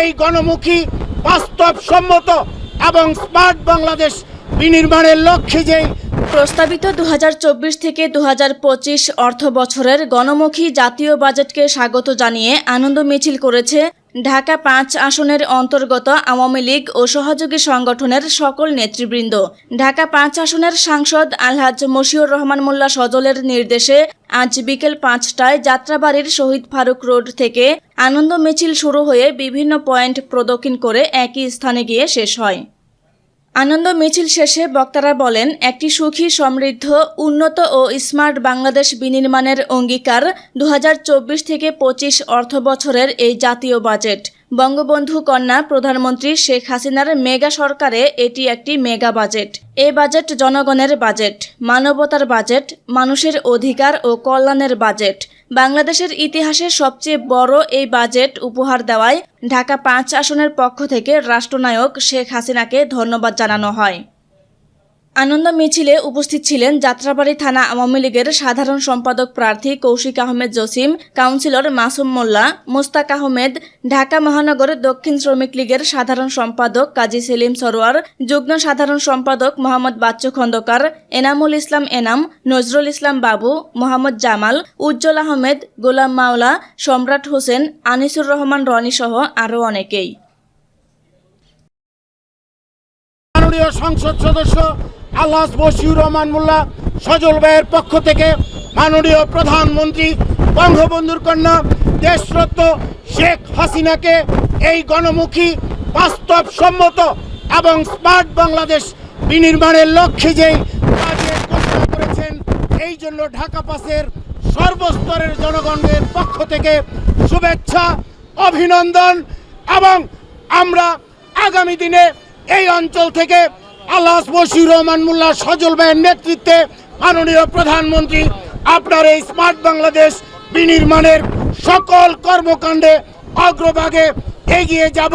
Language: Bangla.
এই গণমুখী বাস্তবসম্মত এবং স্মার্ট বাংলাদেশ বিনির্মাণের লক্ষ্যে যেই প্রস্তাবিত দুহাজার চব্বিশ থেকে দু অর্থ বছরের গণমুখী জাতীয় বাজেটকে স্বাগত জানিয়ে আনন্দ মিছিল করেছে ঢাকা পাঁচ আসনের অন্তর্গত আওয়ামী লীগ ও সহযোগী সংগঠনের সকল নেতৃবৃন্দ। ঢাকা পাঁচ আসনের সাংসদ আলহাজ মশিউর রহমান মোল্লা সজলের নির্দেশে আজ বিকেল পাঁচটায় যাত্রাবাড়ির শহীদ ফারুক রোড থেকে আনন্দ মিছিল শুরু হয়ে বিভিন্ন পয়েন্ট প্রদক্ষিণ করে একই স্থানে গিয়ে শেষ হয়। আনন্দ মিছিল শেষে বক্তারা বলেন, একটি সুখী সমৃদ্ধ, উন্নত ও স্মার্ট বাংলাদেশ বিনির্মাণের অঙ্গীকার দু হাজার চব্বিশ থেকে পঁচিশ অর্থ বছরের এই জাতীয় বাজেট। বঙ্গবন্ধু কন্যা প্রধানমন্ত্রী শেখ হাসিনার মেগা সরকারে এটি একটি মেগা বাজেট। এ বাজেট জনগণের বাজেট, মানবতার বাজেট, মানুষের অধিকার ও কল্যাণের বাজেট। বাংলাদেশের ইতিহাসে সবচেয়ে বড় এই বাজেট উপহার দেওয়ায় ঢাকা পাঁচ আসনের পক্ষ থেকে রাষ্ট্রনায়ক শেখ হাসিনাকে ধন্যবাদ জানানো হয়। আনন্দ মিছিলে উপস্থিত ছিলেন যাত্রাবাড়ি থানা আওয়ামী লীগের সাধারণ সম্পাদক প্রার্থী কৌশিক আহমেদ জসিম, কাউন্সিলর মাসুম মোল্লা, মোস্তাক আহমেদ, ঢাকা মহানগর দক্ষিণ শ্রমিক লীগের সাধারণ সম্পাদক কাজী সেলিম সরোয়ার, যুগ্ম সাধারণ সম্পাদক মোহাম্মদ বাচ্চু খন্দকার, এনামুল ইসলাম এনাম, নজরুল ইসলাম বাবু, মোহাম্মদ জামাল, উজ্জ্বল আহমেদ, গোলাম মাওলা, সম্রাট হোসেন, আনিসুর রহমান রনি সহ আরও অনেকেই। সংসদ সদস্য আল্লাহ বশিউর রহমান মোল্লা, সজল ভাইয়ের পক্ষ থেকে মাননীয় প্রধানমন্ত্রী বঙ্গবন্ধুর কন্যা দেশরত্ন শেখ হাসিনাকে এই গণমুখী, বাস্তবসম্মত এবং স্মার্ট বাংলাদেশ বিনির্মাণের লক্ষ্যে যেই বাজেট ঘোষণা করেছেন, এই জন্য ঢাকা পাসের সর্বস্তরের জনগণের পক্ষ থেকে শুভেচ্ছা, অভিনন্দন এবং আমরা আগামী দিনে এই অঞ্চল থেকে আল্লাহ বসির রহমান মোল্লা সজল ভাইয়ের নেতৃত্বে মাননীয় প্রধানমন্ত্রী, আপনার এই স্মার্ট বাংলাদেশ বিনির্মাণের সকল কর্মকাণ্ডে অগ্রভাগে এগিয়ে যাব।